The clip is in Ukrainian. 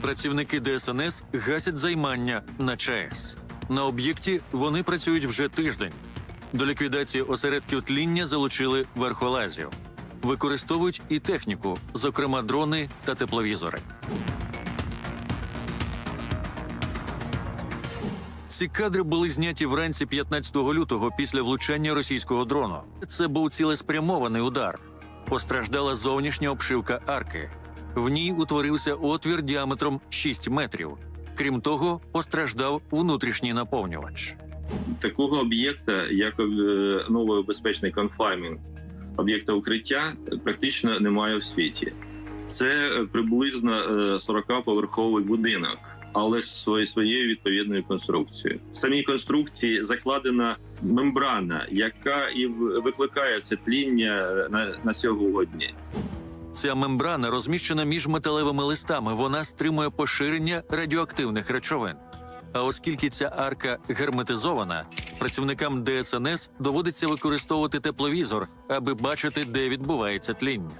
Працівники ДСНС гасять займання на ЧАЕС. На об'єкті вони працюють вже тиждень. До ліквідації осередків тління залучили верхолазів. Використовують і техніку, зокрема дрони та тепловізори. Ці кадри були зняті вранці 15 лютого після влучання російського дрону. Це був цілеспрямований удар. Постраждала зовнішня обшивка арки. В ній утворився отвір діаметром 6 метрів. Крім того, постраждав внутрішній наповнювач. такого об'єкта, як е, новий безпечний конфаймінг об'єкта укриття, практично немає в світі. Це е, приблизно 40-поверховий будинок, але з своєю відповідною конструкцією. В самій конструкції закладена мембрана, яка і викликає це тління е, на, на сьогодні. Ця мембрана розміщена між металевими листами. Вона стримує поширення радіоактивних речовин. А оскільки ця арка герметизована, працівникам ДСНС доводиться використовувати тепловізор, аби бачити, де відбувається тління.